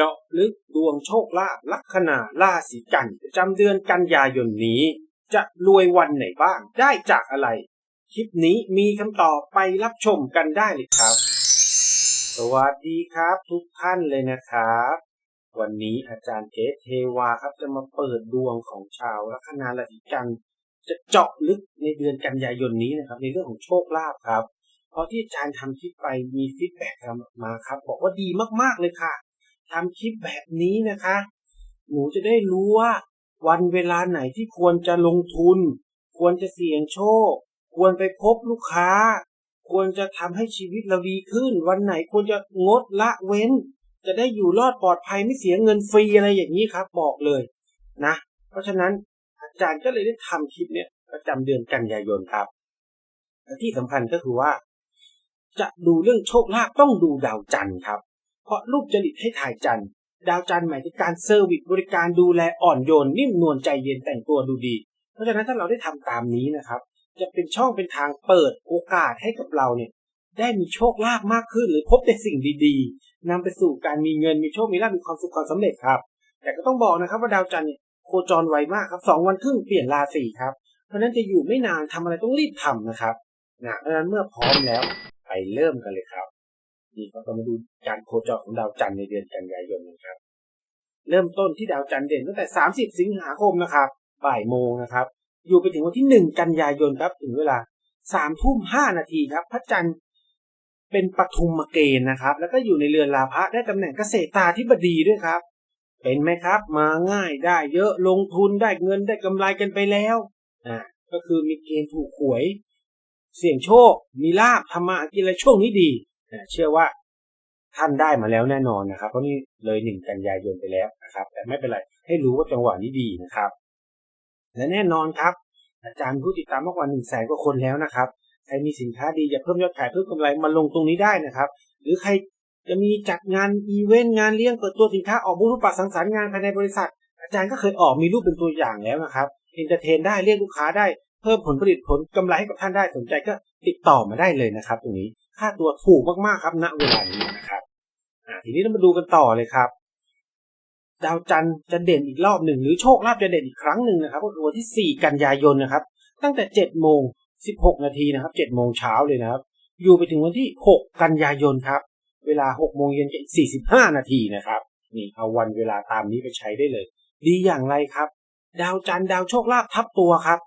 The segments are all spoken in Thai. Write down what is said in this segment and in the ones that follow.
เจาะลึกดวงโชคลาภลัคนาราศีกันประจำเดือนกันยายนนี้ จะรวยวันไหนบ้างได้จากอะไร คลิปนี้มีคำตอบไปรับชมกันได้เลยครับ สวัสดีครับทุกท่านเลยนะครับ วันนี้อาจารย์เกเทวาครับจะมาเปิดดวงของชาวลัคนาราศีกัน จะเจาะลึกในเดือนกันยายนนี้นะครับในเรื่องของโชคลาภครับเพราะที่อาจารย์ทำคลิปไปมีฟีดแบ็กมาครับ บอกว่าดีมากๆเลยค่ะ ทำคลิปแบบนี้นะคะ หนูจะได้รู้ว่าวันเวลาไหนที่ควรจะลงทุน ควรจะเสี่ยงโชค ควรไปพบลูกค้า ควรจะทำให้ชีวิตเราดีขึ้น วันไหนควรจะงดละเว้น จะได้อยู่รอดปลอดภัยไม่เสียเงินฟรีอะไรอย่างนี้ครับ บอกเลยนะ เพราะฉะนั้นอาจารย์ก็เลยได้ทำคลิปเนี่ยประจำเดือนกันยายนครับและที่สำคัญก็คือว่า จะดูเรื่องโชคลาภต้องดูดาวจันทร์ครับ เพราะรูปจริตให้ถ่ายจันทร์ดาวจันทร์หมายถึงการเซอร์วิสบริการดูแลอ่อนโยนนิ่มนวลใจเย็นแต่งตัวดูดี เพราะฉะนั้นถ้าเราได้ทำตามนี้นะครับ จะเป็นช่องเป็นทางเปิดโอกาสให้กับเราเนี่ยได้มีโชคลาภมากขึ้น หรือพบแต่สิ่งดีๆนำไปสู่การมีเงินมีโชคมีลาภมีความสุขความสำเร็จครับ แต่ก็ต้องบอกนะครับว่าดาวจันทร์เนี่ยโคจรไวมากครับสองวันครึ่งเปลี่ยนราศีครับเพราะฉะนั้นจะอยู่ไม่นานทำอะไรต้องรีบทำนะครับนะเพราะนั้นเมื่อพร้อมแล้วไปเริ่มกันเลยครับ นี่ก็ต้องมาดูการโคจรของดาวจันทร์ในเดือนกันยายนนะครับ เริ่มต้นที่ดาวจันทร์เด่นตั้งแต่ 30 สิงหาคมนะครับ บ่ายโมงนะครับ อยู่ไปถึงวันที่ 1 กันยายนครับถึงเวลา3ทุ่ม5นาทีครับ พระจันทร์เป็นปฐุมเกณฑ์นะครับ แล้วก็อยู่ในเรือนลาภะได้ตำแหน่งเกษตราธิบดีด้วยครับ เป็นไหมครับ มาง่ายได้เยอะลงทุนได้เงินได้กำไรกันไปแล้วอ่าก็คือมีเกณฑ์ถูกหวย เสี่ยงโชค มีลาบทำมากินอะไรช่วงนี้ดี เชื่อว่าท่านได้มาแล้วแน่นอนนะครับเพราะนี่เลยหนึ่งกันยายนไปแล้วนะครับ แต่ไม่เป็นไรให้รู้ว่าจังหวะนี้ดีนะครับ และแน่นอนครับ อาจารย์ผู้ติดตามมากกว่าหนึ่งแสนกว่าคนแล้วนะครับใครมีสินค้าดีอยากเพิ่มยอดขายเพิ่มกำไรมาลงตรงนี้ได้นะครับ หรือใครจะมีจัดงานอีเวนต์งานเลี้ยงเปิดตัวสินค้าออกบูธปัดสังสรรค์งานภายในบริษัท อาจารย์ก็เคยออกมีรูปเป็นตัวอย่างแล้วนะครับเอนเตอร์เทนได้เรียกลูกค้าได้เพิ่มผลผลิตผลกำไรให้กับท่านได้สนใจก็ติดต่อมาได้เลยนะครับ ตรงนี้ ค่าตัวถูกมากๆครับณเวลานี้นะครับทีนี้เรามาดูกันต่อเลยครับ ดาวจันทร์จะเด่นอีกรอบหนึ่งหรือโชคลาภจะเด่นอีกครั้งหนึ่งนะครับ ก็คือวันที่ 4 กันยายนนะครับ ตั้งแต่7โมง16 นาทีนะครับ7โมงเช้าเลยนะครับ อยู่ไปถึงวันที่ 6 กันยายนครับ เวลา6โมงเย็นกับ45 นาทีนะครับนี่เอาวันเวลาตามนี้ไปใช้ได้เลย ดีอย่างไรครับ ดาวจันทร์ดาวโชคลาภทับตัวครับ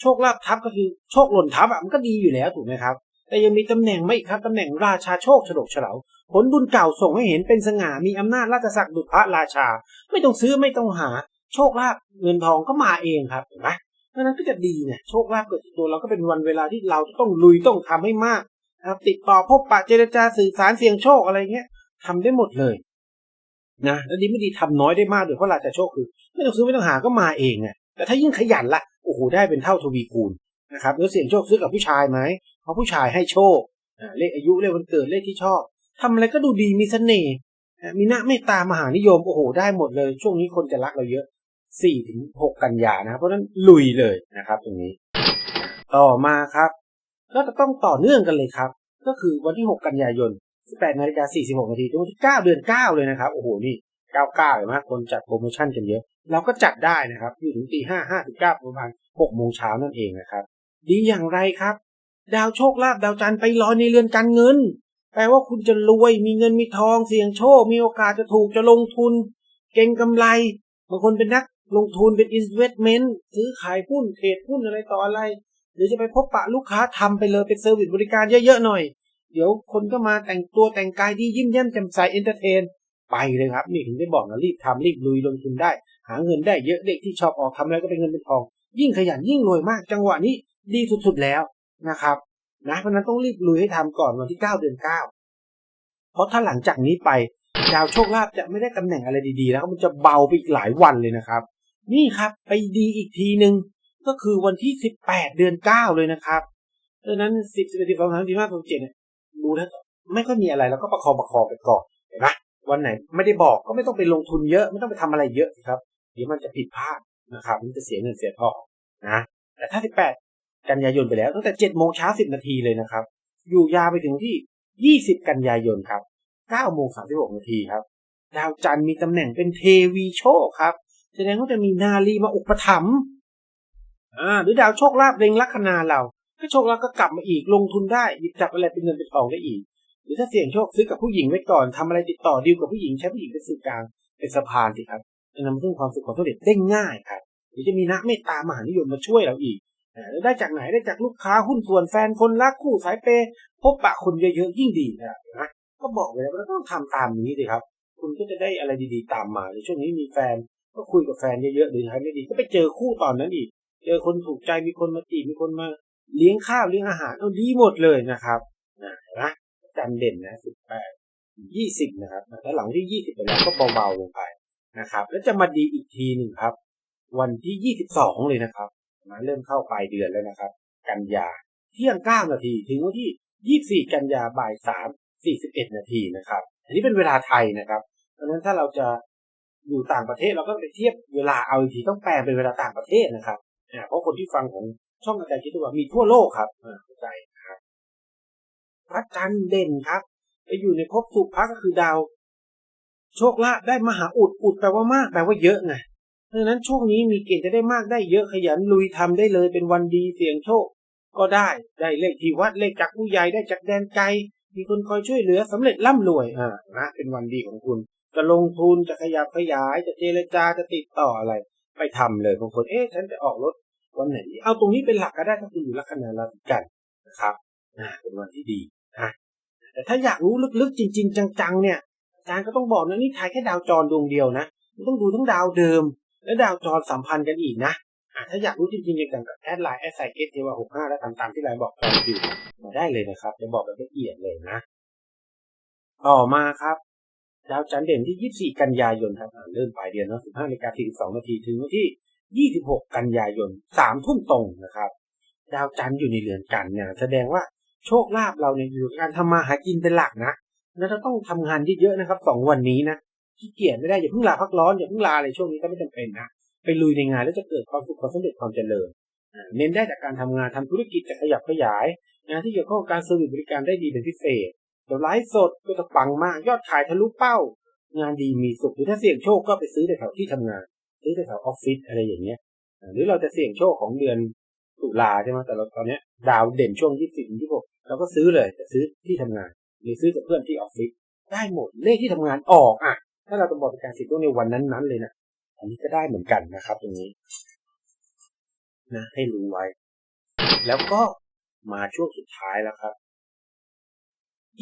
โชคลาภทับก็คือโชคหล่นทับอะมันก็ดีอยู่แล้วถูกไหมครับ แต่ยังมีตำแหน่งไม่ครับตำแหน่งราชาโชคฉลกเฉลาผลบุญเก่าส่งให้เห็นเป็นสง่ามีอำนาจราชศักดิ์ดุจพระราชา ไม่ต้องซื้อไม่ต้องหา โชคลาภเงินทองก็มาเองครับเห็นไหมเพราะนั้นก็จะดีเนี่ยโชคลาภเกิดตัวเราก็เป็นวันเวลาที่เราต้องลุยต้องทำให้มากนะครับติดต่อพบปะเจรจาสื่อสารเสี่ยงโชคอะไรเงี้ยทำได้หมดเลยนะแล้วดีไม่ดีทำน้อยได้มากด้วยเพราะราชาโชคคือ ไม่ต้องซื้อไม่ต้องหาก็มาเองไงแต่ถ้ายิ่งขยันละโอ้โหได้เป็นเท่าทวีคูณนะครับแล้วเสี่ยงโชคซื้อกับผู้ชายไหม เพราะผู้ชายให้โชคเลขอายุเลขวันเกิดเลขที่ชอบทำอะไรก็ดูดีมีเสน่ห์มีหน้าเมตตามหานิยมโอ้โหได้หมดเลย ช่วงนี้คนจะรักเราเยอะสี่ถึงหกกันยานะเพราะนั้นลุยเลยนะครับตรงนี้ ต่อมาครับ ก็จะต้องต่อเนื่องกันเลยครับ ก็คือวันที่6กันยายน18นาฬิกา46นาทีถึงวันที่9เดือน9เลยนะครับโอ้โหนี่99เห็นไหมคนจัดโปรโมชั่นกันเยอะ เราก็จัดได้นะครับอยู่ถึงตี5 5ถึง9ประมาณ6โมงเช้านั่นเองนะครับ ดีอย่างไรครับ ดาวโชคลาภดาวจันทร์ไปลอยในเรือนการเงิน แปลว่าคุณจะรวยมีเงินมีทอง เสี่ยงโชค มีโอกาสจะถูกจะลงทุน เก่งกำไรบางคนเป็นนักลงทุนเป็น investment ซื้อขายหุ้นเทรดหุ้นอะไรต่ออะไร หรือจะไปพบปะลูกค้าทำไปเลยเป็นเซอร์วิสบริการเยอะๆหน่อย เดี๋ยวคนก็มาแต่งตัวแต่งกายดียิ้มแย้มแจ่มใสเอนเตอร์เทนไปเลยครับ นี่ถึงได้บอกนะรีบทำรีบลุยลงทุนได้ หาเงินได้เยอะเด็กที่ชอบออกทำอะไรก็เป็นเงินเป็นทอง ยิ่งขยันยิ่งรวยมาก จังหวะนี้ดีสุดๆแล้วนะครับ นะเพราะนั้นต้องรีบลุยให้ทำก่อนวันที่ 9 เดือน 9 เพราะถ้าหลังจากนี้ไปดาวโชคลาภจะไม่ได้ตำแหน่งอะไรดีๆ แล้วมันจะเบาไปอีกหลายวันเลยนะครับ นี่ครับไปดีอีกทีหนึ่งก็คือวันที่ 18 เดือน 9 เลยนะครับดังนั้น 10 11 12 13 14 15 16 17เนี่ยดูแล้วไม่ค่อยมีอะไรแล้วก็ประคองประคองไปก่อนเห็นไหมวันไหนไม่ได้บอกก็ไม่ต้องไปลงทุนเยอะไม่ต้องไปทำอะไรเยอะครับเดี๋ยวมันจะผิดพลาดนะครับ มันจะเสียเงินเสียทองนะแต่ถ้า 18 กันยายนไปแล้วตั้งแต่7โมงเช้า10 นาทีเลยนะครับ อยู่ยาวไปถึงที่ 20 กันยายนครับ9โมง36 นาทีครับ ดาวจันทร์มีตำแหน่งเป็นเทวีโชคครับ แสดงว่าจะมีนาลีมาอุปถัมภ์อ่าหรือดาวโชคลาภเร็งลัคนาเราก็โชคลาภก็กลับมาอีกลงทุนได้หยิบจับอะไรเป็นเงินเป็นทองได้อีก หรือถ้าเสี่ยงโชคซื้อกับผู้หญิงไว้ก่อนทำอะไรติดต่อดีลกับผู้หญิงใช้ผู้หญิงเป็นสื่อกลางเป็นสะพานสิครับจะนำมาซึ่งความสุขความสำเร็จได้ง่ายครับหรือจะมีนักเมตตามหานิยมมาช่วยเราอีก ได้จากไหนได้จากลูกค้าหุ้นส่วนแฟนคนรักคู่สายเปย์พบปะคนเยอะๆยิ่งดีนะนะก็บอกเลยว่าเราต้องทำตามนี้สิครับ คุณก็จะได้อะไรดีๆตามมาในช่วงนี้มีแฟนก็คุยกับแฟนเยอะๆหรือใครไม่ดีก็ไปเจอคู่ตอนนั้นอีก เจอคนถูกใจมีคนมาจีบมีคนมาเลี้ยงข้าวเลี้ยงอาหารเอาดีหมดเลยนะครับนะนะจันเด่นนะสิบแปดยี่สิบนะครับแล้วหลังที่ยี่สิบไปแล้วก็เบาๆลงไปนะครับ แล้วจะมาดีอีกทีหนึ่งครับ วันที่ยี่สิบสองเลยนะครับ มาเริ่มเข้าปลายเดือนแล้วนะครับ กันยาเที่ยงเก้านาทีถึงวันที่ยี่สี่กันยาบ่ายสามสี่สิบเอ็ดนาทีนะครับ อันนี้เป็นเวลาไทยนะครับเพราะฉะนั้นถ้าเราจะอยู่ต่างประเทศเราก็ไปเทียบเวลาเอาอีกทีต้องแปลเป็นเวลาต่างประเทศนะครับเพราะคนที่ฟังของช่องอาจารย์คิดว่ามีทั่วโลกครับเข้าใจนะครับพระจันทร์เด่นครับ ไปอยู่ในภพสุภะก็คือดาว โชคลาภได้มหาอุดอุดแปลว่ามากแปลว่าเยอะไง ราะฉะนั้นช่วงนี้มีเกณฑ์จะได้มากได้เยอะขยันลุยทำได้เลยเป็นวันดีเสี่ยงโชค ก็ได้ได้เลขที่วัดเลขจากผู้ใหญ่ได้จากแดนไกล มีคนคอยช่วยเหลือสำเร็จร่ำรวยอ่านะเป็นวันดีของคุณ จะลงทุนจะขยับขยายจะเจรจาจะติดต่ออะไร ไปทำเลยบางคนเอ๊ะฉันจะออกรถวันไหนดีเอาตรงนี้เป็นหลักก็ได้ถ้าคุณอยู่ลัคนาราศีกันนะครับอ่าเป็นวันที่ดีนะแต่ถ้าอยากรู้ลึกๆจริง ๆ จังๆ เนี่ยอาจารย์ก็ต้องบอกนะนี่ทายแค่ดาวจรดวงเดียวนะมันต้องดูทั้งดาวเดิม และดาวจรสัมพันธ์กันอีกนะถ้าอยากรู้จริงๆจังกับแอดไลน์แอดไซเกตเทวาหกห้าแล้วตามที่ไลน์บอกจองคิวมาได้เลยนะครับ จะบอกแบบละเอียดเลยนะ ต่อมาครับ ดาวจันทร์เด่นที่ 24 กันยายนครับเริ่มปลายเดือนนะ15นาฬิกา42นาทีถึงวันที่ 26 กันยายน3ทุ่มตรงนะครับ ดาวจันทร์อยู่ในเรือนกันเนี่ยแสดงว่าโชคลาภเราเนี่ยอยู่กับการทำมาหากินเป็นหลักนะแล้วเราต้องทำงานเยอะๆนะครับสองวันนี้นะ ขี้เกียจไม่ได้อย่าเพิ่งลาพักร้อนอย่าเพิ่งลาอะไรช่วงนี้ก็ไม่จำเป็นนะไปลุยในงานแล้วจะเกิดความสุขความสำเร็จความเจริญเน้นได้จากการทำงานทำธุรกิจจะขยับขยาย งานที่เกี่ยวข้องกับการเซอร์วิสบริการได้ดีเป็นพิเศษเดี๋ยวไลฟ์สดก็จะปังมากยอดขายทะลุเป้า งานดีมีสุขหรือถ้าเสี่ยงโชคก็ไปซื้อแถวที่ทำงานซื้อแถวออฟฟิศอะไรอย่างเงี้ยหรือเราจะเสี่ยงโชคของเดือนตุลาใช่ไหมแต่เราตอนเนี้ยดาวเด่นช่วงยี่สิบถึงยี่สิบเราก็ซื้อเลยแต่ซื้อที่ทำงานหรือซื้อกับเพื่อนที่ออฟฟิศได้หมดเลขที่ทำงานออกอะ ถ้าเราจะบอกเป็นการสี่ยงโชคในวันนั้นๆเลยนะอันนี้ก็ได้เหมือนกันนะครับ ตรงนี้ นะ ให้รู้ไว้ แล้วก็มาช่วงสุดท้ายแล้วครับ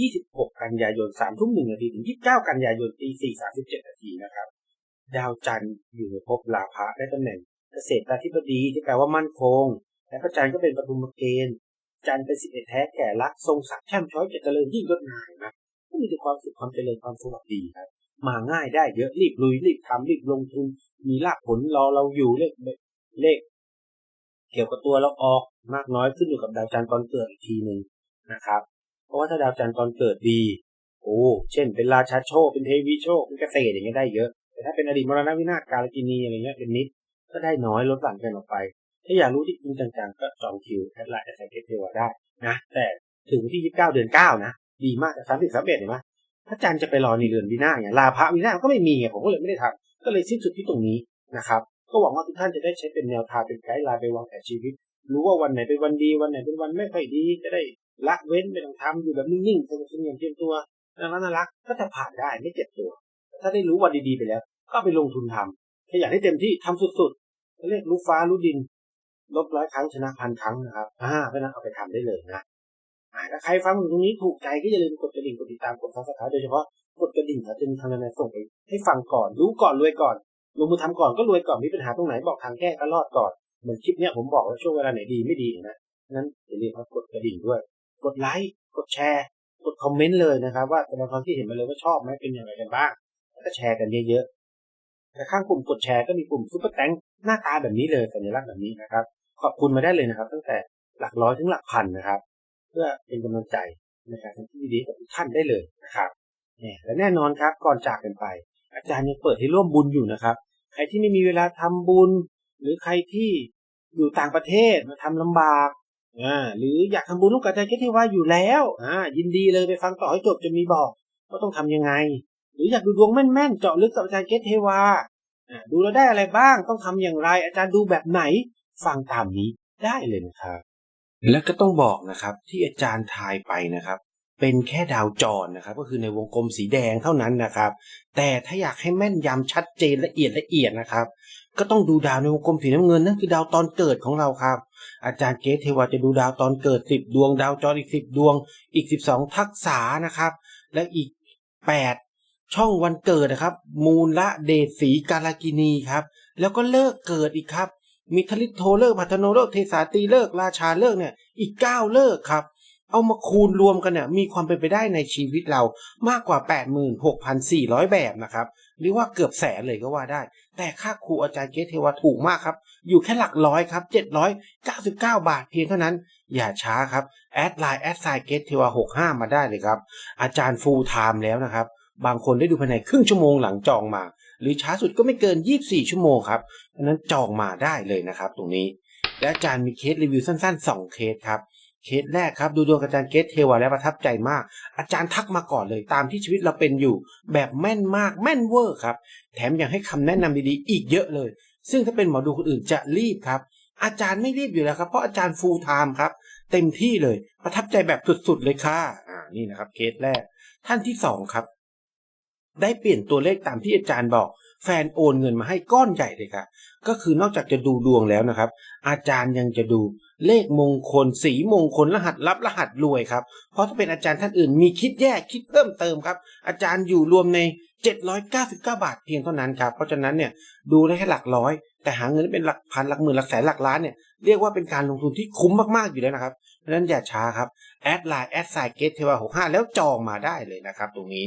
26 กันยายน3ทุ่ม1นาทีถึง 29 กันยายนตี4 37นาทีนะครับ ดาวจันทร์อยู่ในภพลาภะได้ตำแหน่ง เกษตราธิบดีที่แปลว่ามั่นคง และพระจันทร์ก็เป็นปฐุมเกณฑ์จันทร์เป็นสิบเอ็ดแท้แก่รักทรงศักดิ์แช่มช้อยเจริญยิ่งยศนายนะก็มีแต่ความสุขความเจริญความสวัสดีครับ มาง่ายได้เยอะรีบลุยรีบทำรีบลงทุน มีลาภผลรอเราอยู่เลขเลข เกี่ยวกับตัวเราออกมากน้อยขึ้นอยู่กับดาวจันทร์ตอนเกิดอีกทีหนึ่งนะครับ เพราะว่าถ้าดาวจันทร์ตอนเกิดดีโอ้เช่น เป็นราชาโชคเป็นเทวีโชคเป็นเกษตรอย่างเงี้ยได้เยอะแต่ถ้าเป็นอดีตมรณวินาศกาลกินีอะไรเงี้ยเป็นนิดก็ได้น้อยลดหลั่นกันออกไป ถ้าอยากรู้ที่จริงจังๆก็จองคิวแอดไลน์แอดไซเกตเทวได้นะแต่ถึงวันที่ 29 เดือน 9 นะ ดีมากสามสิบสามเอ็ดเห็นไหม พระจันทร์จะไปรอในเดือนวินาศเนี่ยลาพระวินาศก็ไม่มีไงผมก็เลยไม่ได้ทำก็เลยสิ้นสุดที่ตรงนี้นะครับ ก็หวังว่าทุกท่านจะได้ใช้เป็นแนวทางเป็นไกด์ไลน์ไปวางแผนชีวิต รู้ว่าวันไหนเป็นวันดีวันไหนเป็นวันไม่ค่อยดี จะได้ละเว้นไม่ต้องทำอยู่แบบนิ่งๆสงบเสงี่ยมเตรียมตัวน่ารักน่ารักก็จะผ่านได้ไม่เจ็บตัว ถ้าได้รู้วันดีๆไปแล้ว ก็ไปลงทุนทำถ้าอยากให้เต็มที่ทำสุดๆเรียกรู้ฟ้ารู้ดินลบร้อยครั้งชนะพันครั้งนะครับอ่าเพราะนั้นเอาไปทำได้เลยนะ ถ้าใครฟังตรงนี้ถูกใจก็อย่าลืมกดกระดิ่งกดติดตามกดซับสไครต์โดยเฉพาะกดกระดิ่งเขาจะมีทางนายส่งไปให้ฟังก่อนรู้ก่อนรวยก่อนลงมือทำก่อนก็รวยก่อนมีปัญหาตรงไหนบอกทางแก้ก็รอดก่อนเหมือนคลิปเนี้ยผมบอกว่าช่วงเวลาไหนดีไม่ดีนะนั้นอย่าลืมครับกดกระดิ่งด้วย กดไลค์กดแชร์กดคอมเมนต์เลยนะครับ ว่าแสดงความคิดเห็นมาเลยว่าชอบไหมเป็นอย่างไรกันบ้างแล้วก็แชร์กันเยอะๆแต่ข้างปุ่มกดแชร์ก็มีปุ่มซุปเปอร์แตงหน้าตาแบบนี้เลยสัญลักษณ์แบบนี้นะครับ ขอบคุณมาได้เลยนะครับ ตั้งแต่หลักร้อยถึงหลักพันนะครับ เพื่อเป็นกำลังใจในการทำที่ดีๆกับทุกท่านได้เลยนะครับเนี่ยและแน่นอนครับก่อนจากกันไป อาจารย์ยังเปิดให้ร่วมบุญอยู่นะครับ ใครที่ไม่มีเวลาทำบุญ หรือใครที่อยู่ต่างประเทศมาทำลำบากอ่าหรืออยากทำบุญร่วมกับอาจารย์ที่ว่าอยู่แล้วอ่ายินดีเลยไปฟังต่อให้จบจะมีบอกว่าต้องทำยังไง หรืออยากดูดวงแม่นๆเจาะลึกกับอาจารย์เกตเทวาดูแล้วได้อะไรบ้างต้องทำอย่างไร อาจารย์ดูแบบไหน ฟังตามนี้ได้เลยนะครับ และก็ต้องบอกนะครับที่อาจารย์ทายไปนะครับ เป็นแค่ดาวจรนะครับ ก็คือในวงกลมสีแดงเท่านั้นนะครับ แต่ถ้าอยากให้แม่นยำชัดเจนละเอียดละเอียดนะครับ ก็ต้องดูดาวในวงกลมสีน้ำเงินนั่นคือดาวตอนเกิดของเราครับ อาจารย์เกตเทวาจะดูดาวตอนเกิด 10 ดวง ดาวจรอีก 10 ดวง อีก 12 ทักษะนะครับ และอีก 8 ช่องวันเกิดนะครับ มูลละเดชสีกาลกินีครับแล้วก็เลิกเกิดอีกครับ มีทลิตโทเลิกพัฒโนเลิกเทสาตีเลิกราชาเลิกเนี่ย อีก9เลิกครับ เอามาคูณรวมกันเนี่ย มีความเป็นไปได้ในชีวิตเรามากกว่า 86,400 แบบนะครับ หรือว่าเกือบแสนเลยก็ว่าได้ แต่ค่าครูอาจารย์เกตเทวาถูกมากครับ อยู่แค่หลักร้อยครับ 799 บาทเพียงเท่านั้น อย่าช้าครับ แอดไลน์แอดไซเกตเทวา65 มาได้เลยครับ อาจารย์ฟูลไทม์แล้วนะครับ บางคนได้ดูภายในครึ่งชั่วโมงหลังจองมา หรือช้าสุดก็ไม่เกิน 24 ชั่วโมงครับเพราะนั้นจองมาได้เลยนะครับ ตรงนี้ และอาจารย์มีเคสรีวิวสั้น ๆ 2 เคสครับเคสแรกครับดูดวงอาจารย์เกตเทวาแล้วประทับใจมาก อาจารย์ทักมาก่อนเลยตามที่ชีวิตเราเป็นอยู่ แบบแม่นมากแม่นเวอร์ครับแถมยังให้คำแนะนำดีๆอีกเยอะเลย ซึ่งถ้าเป็นหมอดูคนอื่นจะรีบครับ อาจารย์ไม่รีบอยู่แล้วครับ เพราะอาจารย์ฟูลไทม์ครับ เต็มที่เลยประทับใจแบบสุดๆเลยค่ะอ่านี่นะครับเคสแรก ท่านที่สองครับ ได้เปลี่ยนตัวเลขตามที่อาจารย์บอก แฟนโอนเงินมาให้ก้อนใหญ่เลยค่ะ ก็คือนอกจากจะดูดวงแล้วนะครับ อาจารย์ยังจะดูเลขมงคล สีมงคลรหัสลับรหัสรวยครับ เพราะถ้าเป็นอาจารย์ท่านอื่นมีคิดแยกคิดเพิ่มเติมครับ อาจารย์อยู่รวมใน 799 บาทเพียงเท่านั้นครับ เพราะฉะนั้นเนี่ยดูได้แค่หลักร้อย แต่หาเงินเป็นหลักพันหลักหมื่นหลักแสนหลักล้านเนี่ยเรียกว่าเป็นการลงทุนที่คุ้มมากๆอยู่แล้วนะครับเพราะฉะนั้นอย่าช้าครับแอดไลน์แอดไซเกตเทวา65แล้วจองมาได้เลยนะครับ ตรงนี้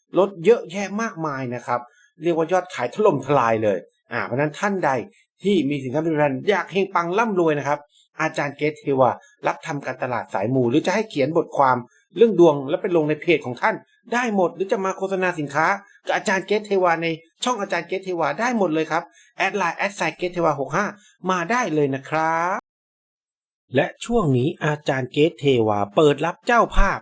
รถเยอะแยะมากมายนะครับ เรียกว่ายอดขายถล่มทลายเลยอ่าเพราะนั้นท่านใดที่มีสินค้าบริการอยากเฮงปังร่ำรวยนะครับ อาจารย์เกตเทวารับทำการตลาดสายหมู่หรือจะให้เขียนบทความเรื่องดวงแล้วไปลงในเพจของท่าน ได้หมดหรือจะมาโฆษณาสินค้ากับอาจารย์เกตเทวาในช่องอาจารย์เกตเทวาได้หมดเลยครับแอดไลน์แอดไซเกตเทวา65มาได้เลยนะครับ และช่วงนี้อาจารย์เกตเทวาเปิดรับเจ้าภาพ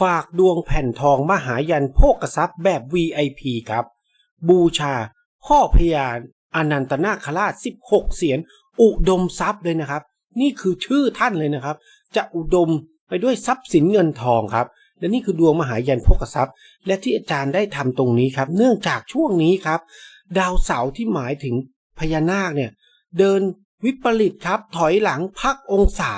ฝากดวงแผ่นทองมหายันโภกทรัพย์แบบ VIP ครับ บูชาพ่อพญาอนันตนาคราช 16 เสียน อุดมทรัพย์เลยนะครับ นี่คือชื่อท่านเลยนะครับ จะอุดมไปด้วยทรัพย์สินเงินทองครับ และนี่คือดวงมหายันโภกทรัพย์ และที่อาจารย์ได้ทำตรงนี้ครับ เนื่องจากช่วงนี้ครับ ดาวเสาร์ที่หมายถึงพญานาคเนี่ยเดินวิปริตครับ ถอยหลังพักองศา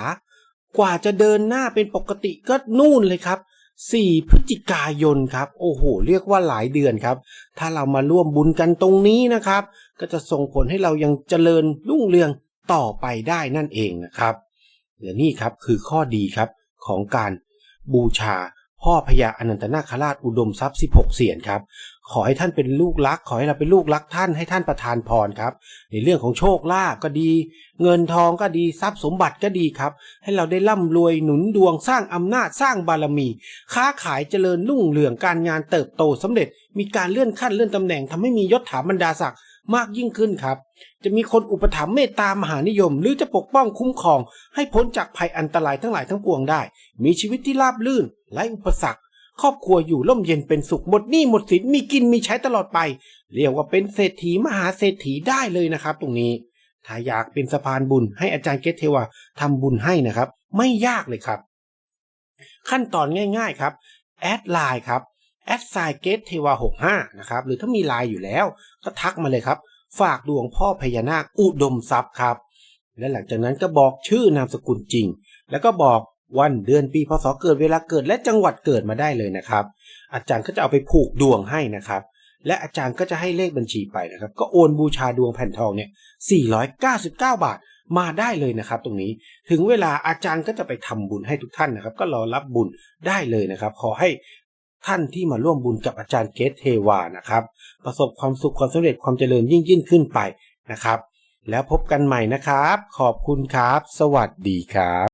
กว่าจะเดินหน้าเป็นปกติก็นู่นเลยครับ 4 พฤศจิกายนครับโอ้โห เรียกว่าหลายเดือนครับ ถ้าเรามาร่วมบุญกันตรงนี้นะครับ ก็จะส่งผลให้เรายังเจริญรุ่งเรืองต่อไปได้นั่นเองนะครับและนี่ครับคือข้อดีครับของการบูชา พ่อพญาอนันตนาคราชอุดมทรัพย์16เสียนครับ ขอให้ท่านเป็นลูกรัก ขอให้เราเป็นลูกรักท่านให้ท่านประทานพรครับ ในเรื่องของโชคลาภก็ดี เงินทองก็ดีทรัพย์สมบัติก็ดีครับ ให้เราได้ร่ำรวยหนุนดวงสร้างอำนาจสร้างบารมี ค้าขายเจริญรุ่งเรืองการงานเติบโตสำเร็จ มีการเลื่อนขั้นเลื่อนตำแหน่งทำให้มียศถาบรรดาศักดิ์ มากยิ่งขึ้นครับ จะมีคนอุปถัมภ์เมตตามหานิยม หรือจะปกป้องคุ้มครอง ให้พ้นจากภัยอันตรายทั้งหลายทั้งปวงได้ มีชีวิตที่ราบรื่นไร้อุปสรรค ครอบครัวอยู่ร่มเย็นเป็นสุขหมดหนี้หมดสินมีกินมีใช้ตลอดไป เรียกว่าเป็นเศรษฐีมหาเศรษฐีได้เลยนะครับ ตรงนี้ ถ้าอยากเป็นสะพานบุญให้อาจารย์เกตเทวาทำบุญให้นะครับ ไม่ยากเลยครับ ขั้นตอนง่าย ๆครับแอดไลน์ครับ แอดไซเกตเทวา65นะครับหรือถ้ามีไลน์อยู่แล้ว ก็ทักมาเลยครับ ฝากดวงพ่อพญานาคอุดมทรัพย์ครับ และหลังจากนั้นก็บอกชื่อนามสกุลจริง แล้วก็บอกวันเดือนปีพศเกิดเวลาเกิดและจังหวัดเกิดมาได้เลยนะครับ อาจารย์ก็จะเอาไปผูกดวงให้นะครับ และอาจารย์ก็จะให้เลขบัญชีไปนะครับ ก็โอนบูชาดวงแผ่นทองเนี่ย 499 บาทมาได้เลยนะครับ ตรงนี้ถึงเวลาอาจารย์ก็จะไปทำบุญให้ทุกท่านนะครับ ก็รอรับบุญได้เลยนะครับ ขอให้ ท่านที่มาร่วมบุญกับอาจารย์เกตเทวานะครับ ประสบความสุขความสำเร็จความเจริญยิ่งยิ่งขึ้นไปนะครับ แล้วพบกันใหม่นะครับ ขอบคุณครับ สวัสดีครับ